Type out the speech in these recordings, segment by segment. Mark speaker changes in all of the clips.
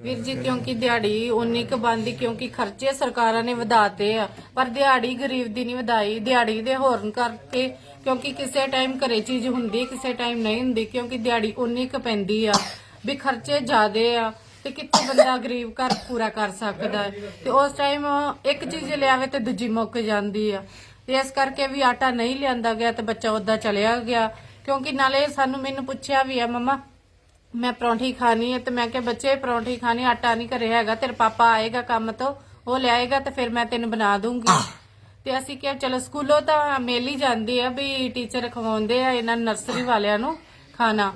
Speaker 1: ਵੀਰ ਜੀ, ਕਿਉਂਕਿ ਦਿਹਾੜੀ ਉਨੀ ਕੁ ਬੰਦੀ ਕਿਉਂਕਿ ਖਰਚੇ ਸਰਕਾਰਾਂ ਨੇ ਵਧਾਤੇ ਆ। ਪਰ ਦਿਹਾੜੀ ਗਰੀਬ ਦੀ ਨਹੀਂ ਵਧਾਈ, ਦਿਹਾੜੀ ਦੇ ਹੋਰਨ ਕਰਕੇ, ਕਿਉਂਕਿ ਕਿਸੇ ਟਾਈਮ ਘਰੇ ਚੀਜ਼ ਹੁੰਦੀ, ਕਿਸੇ ਟਾਈਮ ਨਹੀਂ ਹੁੰਦੀ, ਕਿਉਂਕਿ ਦਿਹਾੜੀ ਉਨੀ ਕੁ ਪੈਂਦੀ ਆ। ਵੀ ਖਰਚੇ ਜ਼ਿਆਦੇ ਆ, ਤੇ ਕਿੱਥੇ ਬੰਦਾ ਗਰੀਬ ਘਰ ਪੂਰਾ ਕਰ ਸਕਦਾ ਹੈ? ਤੇ ਉਸ ਟਾਈਮ ਇੱਕ ਚੀਜ਼ ਲਿਆਵੇ ਤੇ ਦੂਜੀ ਮੁੱਕ ਜਾਂਦੀ ਆ। ਤੇ ਇਸ ਕਰਕੇ ਵੀ ਆਟਾ ਨਹੀਂ ਲਿਆਂਦਾ ਗਿਆ ਤੇ ਬੱਚਾ ਉਦਾਂ ਚਲਿਆ ਗਿਆ। ਕਿਉਂਕਿ ਨਾਲੇ ਸਾਨੂੰ ਮੈਨੂੰ ਪੁੱਛਿਆ ਵੀ ਆ, ਮਮਾ ਮੈਂ ਪਰੌਂਠੀ ਖਾਣੀ ਹੈ ਤੇ ਮੈਂ ਕਿਹਾ ਬੱਚੇ ਪਰੌਂਠੀ ਖਾਣੀ ਆਟਾ ਨਹੀਂ ਘਰੇ ਹੈਗਾ ਤੇਰੇ ਪਾਪਾ ਆਏਗਾ ਕੰਮ ਤੋਂ ਉਹ ਲਿਆਏਗਾ ਤੇ ਫਿਰ ਮੈਂ ਤੈਨੂੰ ਬਣਾ ਦੂੰਗੀ। ਤੇ ਅਸੀਂ ਕਿਹਾ ਚਲੋ ਸਕੂਲੋਂ ਤਾਂ ਮਿਲ ਹੀ ਜਾਂਦੀ ਆ ਵੀ ਟੀਚਰ ਖਵਾਉਂਦੇ ਆ ਇਹਨਾਂ ਨਰਸਰੀ ਵਾਲਿਆਂ ਨੂੰ ਖਾਣਾ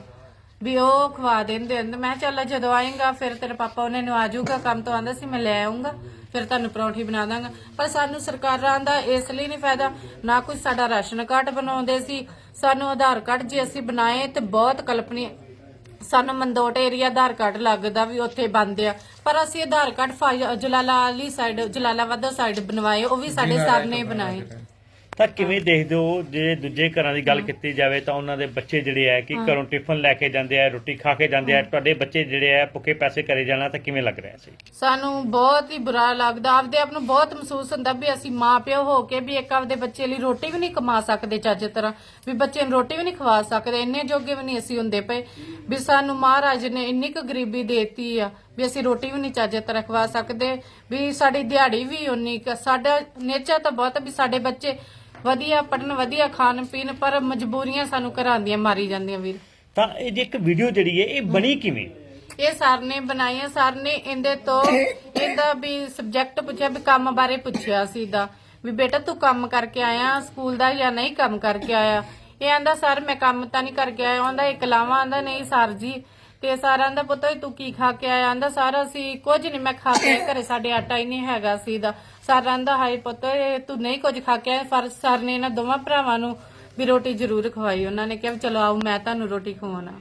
Speaker 1: ਵੀ ਉਹ ਖਵਾ ਦਿੰਦੇ ਤੇ ਮੈਂ ਚੱਲ ਜਦੋਂ ਆਏਗਾ ਫਿਰ ਤੇਰੇ ਪਾਪਾ ਉਹਨੇ ਨੂੰ ਆ ਜਾਊਗਾ ਕੰਮ ਤੋਂ ਆਂਦਾ ਸੀ ਮੈਂ ਲੈ ਆਉਂਗਾ ਫਿਰ ਤੁਹਾਨੂੰ ਪਰੌਂਠੀ ਬਣਾ ਦਾਂਗਾ। ਪਰ ਸਾਨੂੰ ਸਰਕਾਰਾਂ ਦਾ ਇਸ ਲਈ ਨਹੀਂ ਫਾਇਦਾ ਨਾ ਕੋਈ ਸਾਡਾ ਰਾਸ਼ਨ ਕਾਰਡ ਬਣਾਉਂਦੇ ਸੀ ਸਾਨੂੰ ਆਧਾਰ ਕਾਰਡ ਜੇ ਅਸੀਂ ਬਣਾਏ ਤੇ ਬਹੁਤ ਕਲਪਨੀ ਸਾਨੂੰ ਮੰਦੋਟ ਏਰੀਆ ਆਧਾਰ ਕਾਰਡ ਲੱਗਦਾ ਵੀ ਉੱਥੇ ਬੰਦ ਆ। ਪਰ ਅਸੀਂ ਆਧਾਰ ਕਾਰਡ ਜਲਾਲਾ ਵਾਲੀ ਸਾਈਡ ਜਲਾਲਾਬਾਦ ਸਾਈਡ ਬਣਵਾਏ ਉਹ ਵੀ ਸਾਡੇ ਸਰ ਨੇ ਬਣਾਏ
Speaker 2: ਤਾਂ ਕਿਵੇਂ ਦੇਖਦੇ ਹੋ ਜੇ ਦੂਜੇ ਘਰਾਂ ਦੀ ਗੱਲ ਕੀਤੀ ਜਾਵੇ ਤਾਂ ਉਹਨਾਂ ਦੇ ਬੱਚੇ ਜਿਹੜੇ ਆ ਕਿ ਘਰੋਂ ਟਿਫਨ ਲੈ ਕੇ ਜਾਂਦੇ ਆ ਰੋਟੀ ਖਾ ਕੇ ਜਾਂਦੇ ਆ ਤੁਹਾਡੇ ਬੱਚੇ ਜਿਹੜੇ ਆ ਭੁੱਖੇ ਪੈਸੇ ਕਰੇ ਜਾਣਾ ਤਾਂ ਕਿਵੇਂ ਲੱਗ ਰਿਹਾ ਸੀ?
Speaker 1: ਸਾਨੂੰ ਬਹੁਤ ਹੀ ਬੁਰਾ ਲੱਗਦਾ ਆਪਦੇ ਆਪ ਨੂੰ ਬਹੁਤ ਮਹਿਸੂਸ ਹੁੰਦਾ ਵੀ ਅਸੀਂ ਮਾਂ ਪਿਓ ਹੋ ਕੇ ਵੀ ਇੱਕ ਆਪਦੇ ਬੱਚੇ ਲਈ ਰੋਟੀ ਵੀ ਨਹੀਂ ਕਮਾ ਸਕਦੇ ਚੱਜ ਤਰ੍ਹਾਂ ਵੀ ਬੱਚੇ ਨੂੰ ਰੋਟੀ ਵੀ ਨਹੀਂ ਖਵਾ ਸਕਦੇ ਇੰਨੇ ਜੋਗੇ ਵੀ ਨਹੀਂ ਅਸੀਂ ਹੁੰਦੇ ਪਏ ਵੀ ਸਾਨੂੰ ਮਹਾਰਾਜ ਨੇ ਇੰਨੀ ਕੁ ਗਰੀਬੀ ਦੇਤੀ ਆ ਵੀ ਅਸੀਂ ਰੋਟੀ ਵੀ ਨਹੀਂ ਚੱਜ ਤਰ੍ਹਾਂ ਖਵਾ ਸਕਦੇ ਵੀ ਸਾਡੀ ਦਿਹਾੜੀ ਵੀ ਉਨੀ ਕੁ ਸਾਡਾ ਨੇਚਰ ਤਾਂ ਬਹੁਤ ਵੀ ਸਾਡੇ ਬੱਚੇ ਵਧੀਆ ਪੜਨ ਵਧੀਆ ਖਾਣ ਪੀਣ ਪਰ ਮਜਬੂਰੀਆਂ ਸਾਨੂੰ ਘਰਾਂ ਦੀਆਂ ਮਾਰੀ ਜਾਂਦੀਆਂ ਵੀਰ।
Speaker 2: ਤਾਂ ਇਹ ਜੇ ਇੱਕ ਵੀਡੀਓ ਜਿਹੜੀ ਹੈ ਇਹ ਬਣੀ ਕਿਵੇਂ?
Speaker 1: ਇਹ ਸਰ ਨੇ ਬਣਾਈਆਂ ਸਰ ਨੇ ਇਹਦੇ ਤੋਂ ਇਹਦਾ ਵੀ ਸਬਜੈਕਟ ਪੁੱਛਿਆ ਵੀ ਕੰਮ ਬਾਰੇ ਪੁੱਛਿਆ ਸੀ ਦਾ ਵੀ ਬੇਟਾ ਤੂੰ ਕੰਮ ਕਰਕੇ ਆਇਆ ਸਕੂਲ ਦਾ ਜਾਂ ਨਹੀਂ ਕੰਮ ਕਰਕੇ ਆਇਆ? ਇਹ ਆਂਦਾ ਸਰ ਮੈਂ ਕੰਮ ਤਾਂ ਨਹੀਂ ਕਰਕੇ ਆਇਆ। ਆਂਦਾ ਇੱਕ ਲਾਵਾਂ ਆਂਦਾ ਨਹੀਂ ਸਰ ਜੀ ਤੇ ਸਰ ਆਂਦਾ ਪੁੱਤ ਤੂੰ ਕੀ ਖਾ ਕੇ ਆਇਆ? ਆਂਦਾ ਸਰ ਅਸੀਂ ਕੁਝ ਨਹੀਂ ਮੈਂ ਖਾ ਕੇ ਆਇਆ, ਘਰੇ ਸਾਡੇ ਆਟਾ ਹੀ ਨਹੀਂ ਹੈਗਾ ਸੀ ਦਾ ਸਰ ਆਂਦਾ ਹਾਏ ਪੁੱਤ ਇਹ ਤੂੰ ਨਹੀਂ ਕੁਝ ਖਾ ਕੇ ਆਇਆ? ਪਰ ਸਰ ਨੇ ਇਹਨਾਂ ਦੋਵਾਂ ਭਰਾਵਾਂ ਨੂੰ ਵੀ ਰੋਟੀ ਜ਼ਰੂਰ ਖਵਾਈ। ਉਹਨਾਂ ਨੇ ਕਿਹਾ ਵੀ ਚਲੋ ਆਓ ਮੈਂ ਤੁਹਾਨੂੰ ਰੋਟੀ ਖਵਾਉਣਾ।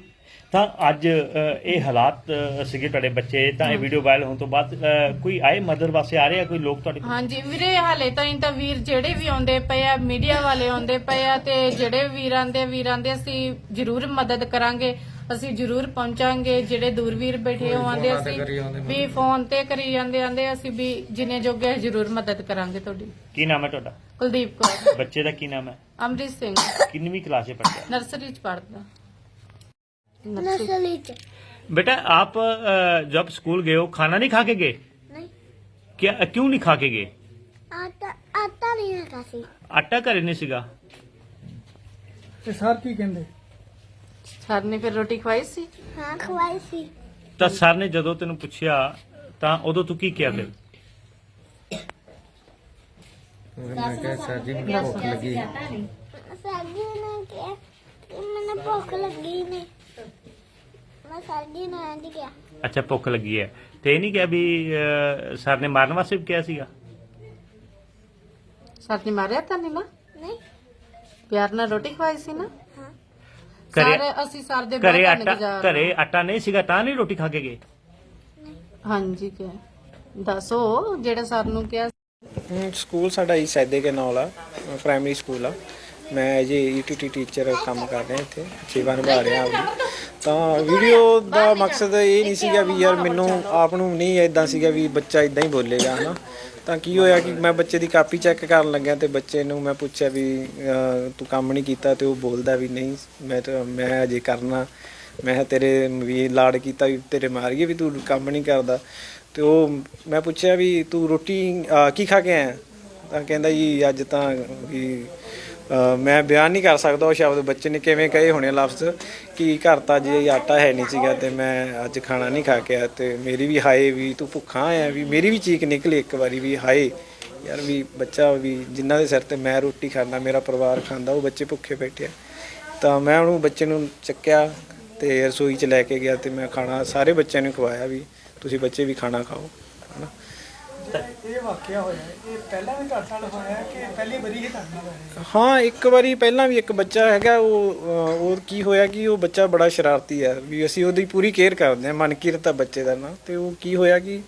Speaker 2: ਤਾਂ ਅੱਜ ਅ, ਇਹ ਹਾਲਾਤ ਅ, ਸੀਗੇ ਤੁਹਾਡੇ ਬੱਚੇ ਤਾਂ ਇਹ ਵੀਡੀਓ ਵਾਇਰਲ ਹੋਣ ਤੋਂ ਬਾਅਦ ਅ, ਕੋਈ ਆਏ ਮਦਰ ਵਾਸਤੇ ਆ ਰਹੇ ਆ? ਕੋਈ ਲੋਕ ਤੁਹਾਡੇ ਕੋਲ?
Speaker 1: ਹਾਂਜੀ ਵੀਰੇ ਹਾਲੇ ਤਾਈਂ ਤਾਂ ਵੀਰ ਜਿਹੜੇ ਵੀ ਆਉਂਦੇ ਪਏ ਆ ਮੀਡੀਆ ਵਾਲੇ ਆਉਂਦੇ ਪਏ ਆ ਤੇ ਜਿਹੜੇ ਵੀਰਾਂ ਦੇ ਵੀਰਾਂ ਦੇ ਅਸੀਂ ਜ਼ਰੂਰ ਮਦਦ ਕਰਾਂਗੇ। ਅਸੀਂ ਜ਼ਰੂਰ ਪਹੁੰਚਾਂਗੇ ਜਿਹੜੇ ਦੂਰਵੀਰ ਬੈਠੇ ਹੋ ਆਂਦੇ ਅਸੀਂ ਵੀ ਫੋਨ ਤੇ ਕਰੀ ਜਾਂਦੇ ਆਂਦੇ ਅਸੀਂ ਵੀ ਜਿੰਨੇ ਜੋਗੇ ਜ਼ਰੂਰ ਮਦਦ ਕਰਾਂਗੇ ਤੁਹਾਡੀ
Speaker 2: ਕੀ ਨਾਮ ਹੈ ਤੁਹਾਡਾ
Speaker 1: ਕੁਲਦੀਪ ਕੌਰ
Speaker 2: ਬੱਚੇ ਦਾ ਕੀ ਨਾਮ ਹੈ
Speaker 1: ਅਮਰਿਤ ਸਿੰਘ
Speaker 2: ਕਿੰਨਵੀਂ ਕਲਾਸ 'ਚ ਪੜ੍ਹਦਾ ਹੈ
Speaker 1: ਨਰਸਰੀ ਚ ਪੜਦਾ
Speaker 3: नर्सरी च
Speaker 2: बेटा आप अ, जब स्कूल गए हो खाना नहीं खा के गए
Speaker 3: नहीं
Speaker 2: क्या क्यों नहीं खा के गए
Speaker 3: आता आता नहीं है काफी
Speaker 2: ਆਟਾ ਘਰੇ ਨਹੀਂ ਸੀਗਾ
Speaker 4: ਤੇ ਸਰ ਕੀ ਕਹਿੰਦੇ
Speaker 1: ਸਰ ਨੇ ਫਿਰ ਰੋਟੀ ਖਵਾਈ ਸੀ?
Speaker 3: ਹਾਂ ਖਵਾਈ ਸੀ।
Speaker 2: ਤਾਂ ਸਰ ਨੇ ਜਦੋਂ ਤੈਨੂੰ ਪੁੱਛਿਆ ਤਾਂ ਉਦੋਂ ਤੂੰ ਕੀ ਕਿਹਾ ਫਿਰ? ਅੱਛਾ ਭੁੱਖ ਲੱਗੀ ਹੈ। ਤੇ ਇਹ ਨਹੀਂ ਕਿਹਾ ਵੀ ਸਰ ਨੇ ਮਾਰਨ ਵਾਸਤੇ ਵੀ ਕਿਹਾ ਸੀਗਾ?
Speaker 1: ਸਰ ਨੇ ਮਾਰਿਆ ਤਾਂ ਨਹੀਂ ਨਾ
Speaker 3: ਨਹੀਂ।
Speaker 1: ਪਿਆਰ ਨਾਲ ਰੋਟੀ ਖਵਾਈ ਸੀ ਨਾ?
Speaker 2: ਘਰੇ
Speaker 1: ਸਰ ਅਸੀਂ ਸਰ ਦੇ
Speaker 2: ਘਰੇ
Speaker 1: ਬਹੁਤ
Speaker 2: ਆਟਾ
Speaker 1: ਇੰਤਜ਼ਾਰ
Speaker 2: ਘਰੇ ਆਟਾ ਨਹੀਂ ਸੀਗਾ ਤਾਂ ਨਹੀਂ ਰੋਟੀ ਖਾ ਕੇ ਗਏ?
Speaker 1: ਹਾਂਜੀ ਕਿ ਦੱਸੋ ਜਿਹੜਾ ਸਰ ਨੂੰ ਕਿਹਾ
Speaker 5: ਹਮ, ਸਕੂਲ ਸਾਡਾ ਹੀ ਸੈਦੇ ਕੇ ਨਾਲ ਆ ਪ੍ਰਾਇਮਰੀ ਸਕੂਲ ਆ। ਮੈਂ ਜੀ ਈਟੀਟੀ ਟੀਚਰ ਕੰਮ ਕਰ ਰਿਹਾ ਇੱਥੇ ਸੇਵਾ ਨਿਭਾ ਰਿਹਾ। ਆਪਦੀ ਤਾਂ ਵੀਡੀਓ ਦਾ ਮਕਸਦ ਇਹ ਨਹੀਂ ਸੀਗਾ ਵੀ ਯਾਰ ਮੈਨੂੰ ਆਪ ਨੂੰ ਨਹੀਂ ਇਦਾਂ ਸੀਗਾ ਵੀ ਬੱਚਾ ਇਦਾਂ ਹੀ ਬੋਲੇਗਾ ਹਨਾ। ਤਾਂ ਕੀ ਹੋਇਆ ਕਿ ਮੈਂ ਬੱਚੇ ਦੀ ਕਾਪੀ ਚੈੱਕ ਕਰਨ ਲੱਗਿਆ ਤੇ ਬੱਚੇ ਨੂੰ ਮੈਂ ਪੁੱਛਿਆ ਵੀ ਅਹ, ਤੂੰ ਕੰਮ ਨਹੀਂ ਕੀਤਾ ਤੇ ਉਹ ਬੋਲਦਾ ਵੀ ਨਹੀਂ ਮੈਂ ਤਾਂ ਮੈਂ ਅਜੇ ਕਰਨਾ। ਮੈਂ ਤੇਰੇ ਵੀ ਲਾੜ ਕੀਤਾ ਵੀ ਤੇਰੇ ਮਾਰੀਏ ਵੀ ਤੂੰ ਕੰਮ ਨਹੀਂ ਕਰਦਾ। ਤੇ ਉਹ ਮੈਂ ਪੁੱਛਿਆ ਵੀ ਤੂੰ ਰੋਟੀ ਅਹ, ਕੀ ਖਾ ਕੇ ਆਇਆ? ਤਾਂ ਕਹਿੰਦਾ ਜੀ ਅੱਜ ਤਾਂ ਵੀ ਮੈਂ ਬਿਆਨ ਨਹੀਂ ਕਰ ਸਕਦਾ ਉਹ ਸ਼ਬਦ, ਬੱਚੇ ਨੇ ਕਿਵੇਂ ਕਹੇ ਹੋਣੇ ਲਫ਼ਜ਼, ਕਿ ਘਰ ਤਾਂ ਜੇ ਆਟਾ ਹੈ ਨਹੀਂ ਸੀਗਾ ਤੇ ਮੈਂ ਅੱਜ ਖਾਣਾ ਨਹੀਂ ਖਾ ਕੇ ਆਇਆ ਤੇ ਮੇਰੀ ਵੀ ਹਾਏ ਵੀ ਤੂੰ ਭੁੱਖਾ ਆ ਵੀ, ਮੇਰੀ ਵੀ ਚੀਕ ਨਿਕਲੀ ਇੱਕ ਵਾਰੀ ਵੀ, ਹਾਏ ਯਾਰ ਵੀ ਬੱਚਾ ਵੀ ਜਿਨ੍ਹਾਂ ਦੇ ਸਿਰ ਤੇ ਮੈਂ ਰੋਟੀ ਖਾਂਦਾ, ਮੇਰਾ ਪਰਿਵਾਰ ਖਾਂਦਾ, ਉਹ ਬੱਚੇ ਭੁੱਖੇ ਬੈਠੇ ਆ। ਤਾਂ ਮੈਂ ਉਹਨੂੰ ਬੱਚੇ ਨੂੰ ਚੱਕਿਆ ਤੇ ਰਸੋਈ 'ਚ ਲੈ ਕੇ ਗਿਆ ਤੇ ਮੈਂ ਖਾਣਾ ਸਾਰੇ ਬੱਚਿਆਂ ਨੂੰ ਖਵਾਇਆ ਵੀ, ਤੁਸੀਂ ਬੱਚੇ ਵੀ ਖਾਣਾ ਖਾਓ, ਹਨਾ।
Speaker 4: ਇਹ ਵਾਕਿਆ ਹੋਇਆ ਇਹ ਪਹਿਲਾਂ ਵੀ ਤੁਹਾਡੇ ਨਾਲ ਹੋਇਆ ਕਿ ਪਹਿਲੀ ਵਾਰੀ ਹੀ ਤੁਹਾਡੇ ਨਾਲ ਹੋਇਆ
Speaker 5: ਹਾਂ ਇੱਕ ਵਾਰੀ ਪਹਿਲਾਂ ਵੀ ਇੱਕ ਬੱਚਾ ਹੈਗਾ ਉਹ ਅਹ, ਉਹ ਕੀ ਹੋਇਆ ਕਿ ਉਹ ਬੱਚਾ ਬੜਾ ਸ਼ਰਾਰਤੀ ਹੈ ਵੀ ਅਸੀਂ ਉਹਦੀ ਪੂਰੀ ਕੇਅਰ ਕਰਦੇ ਹਾਂ ਮਨਕੀਰਤ ਆ ਬੱਚੇ ਦਾ ਨਾਂ ਤੇ ਉਹ ਕੀ ਹੋਇਆ ਕਿ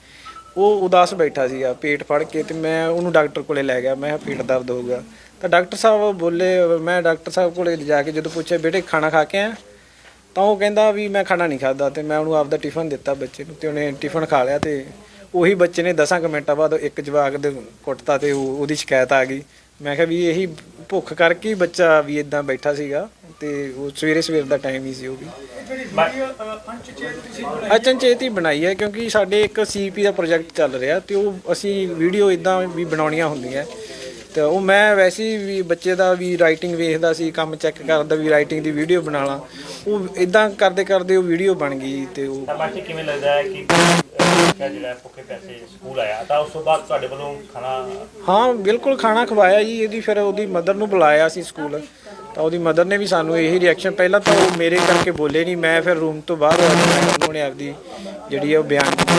Speaker 5: ਉਹ ਉਦਾਸ ਬੈਠਾ ਸੀਗਾ ਪੇਟ ਫੜ ਕੇ ਤੇ ਮੈਂ ਉਹਨੂੰ ਡਾਕਟਰ ਕੋਲੇ ਲੈ ਗਿਆ ਮੈਂ ਕਿਹਾ ਪੇਟ ਦਰਦ ਹੋਊਗਾ ਤਾਂ ਡਾਕਟਰ ਸਾਹਿਬ ਬੋਲੇ ਮੈਂ ਡਾਕਟਰ ਸਾਹਿਬ ਕੋਲੇ ਜਾ ਕੇ ਜਦੋਂ ਪੁੱਛਿਆ ਬੇਟੇ ਖਾਣਾ ਖਾ ਕੇ ਆ ਤਾਂ ਉਹ ਕਹਿੰਦਾ ਵੀ ਮੈਂ ਖਾਣਾ ਨਹੀਂ ਖਾਦਾ ਤੇ ਮੈਂ ਉਹਨੂੰ ਆਪਦਾ ਟਿਫਨ ਦਿੱਤਾ ਬੱਚੇ ਨੂੰ ਤੇ ਉਹਨੇ ਟਿਫਨ ਖਾ ਲਿਆ ਤੇ ਉਹੀ ਬੱਚੇ ਨੇ 10 ਕੁ ਮਿੰਟਾਂ ਬਾਅਦ ਇੱਕ ਜਵਾਕ ਦੇ ਕੁੱਟਤਾ ਤੇ ਉਹ- ਉਹਦੀ ਸ਼ਿਕਾਇਤ ਆ ਗਈ। ਮੈਂ ਕਿਹਾ ਵੀ ਇਹੀ ਭੁੱਖ ਕਰਕੇ ਹੀ ਬੱਚਾ ਵੀ ਇਦਾਂ ਬੈਠਾ ਸੀਗਾ ਤੇ ਉਹ ਸਵੇਰੇ ਸਵੇਰ ਦਾ ਟਾਈਮ ਹੀ ਸੀ ਉਹ ਵੀ। ਅਚਨਚੇਤ ਹੀ ਬਣਾਈ ਹੈ ਕਿਉਂਕਿ ਸਾਡੇ ਇੱਕ ਸੀਪੀ ਦਾ ਪ੍ਰੋਜੈਕਟ ਚੱਲ ਰਿਹਾ ਤੇ ਉਹ ਅਸੀਂ ਵੀਡੀਓ ਇਦਾਂ ਵੀ ਬਣਾਉਣੀਆਂ ਹੁੰਦੀਆਂ। ਤੇ ਉਹ ਮੈਂ ਵੈਸੇ ਹੀ ਵੀ ਬੱਚੇ ਦਾ ਵੀ ਰਾਈਟਿੰਗ ਵੇਖਦਾ ਸੀ ਕੰਮ ਚੈੱਕ ਕਰਦਾ ਵੀ ਰਾਈਟਿੰਗ ਦੀ ਵੀਡੀਓ ਬਣਾ ਲਾਂ। ਉਹ ਇਦਾਂ ਕਰਦੇ ਕਰਦੇ ਉਹ ਵੀਡੀਓ ਬਣ ਗਈ ਤੇ ਉਹ
Speaker 2: ਤਾਂ ਬਾਕੀ ਕਿਵੇਂ ਲੱਗਦਾ ਹੈ ਕਿ ਬੱਚਾ ਜਿਹੜਾ ਭੁੱਖੇ ਪੈਸੇ ਸਕੂਲ ਆਇਆ, ਤਾਂ ਉਸ ਤੋਂ ਬਾਅਦ ਤੁਹਾਡੇ ਵੱਲੋਂ ਖਾਣਾ
Speaker 5: ਹਾਂ, ਬਿਲਕੁਲ ਖਾਣਾ ਖਵਾਇਆ ਜੀ, ਇਹਦੀ ਫਿਰ ਉਹਦੀ ਮਦਰ ਨੂੰ ਬੁਲਾਇਆ ਸੀ ਸਕੂਲ। ਤਾਂ ਉਹਦੀ ਮਦਰ ਨੇ ਵੀ ਸਾਨੂੰ ਇਹੀ ਰਿਐਕਸ਼ਨ ਪਹਿਲਾਂ ਤਾਂ ਉਹ ਮੇਰੇ ਕਰਕੇ ਬੋਲੇ ਨਹੀਂ ਮੈਂ ਫਿਰ ਰੂਮ ਤੋਂ ਬਾਹਰ ਆ ਕੇ ਉਹਨੇ ਆਪਦੀ ਜਿਹੜੀ ਹੈ ਉਹ ਬਿਆਨ ਦਿੱਤੀ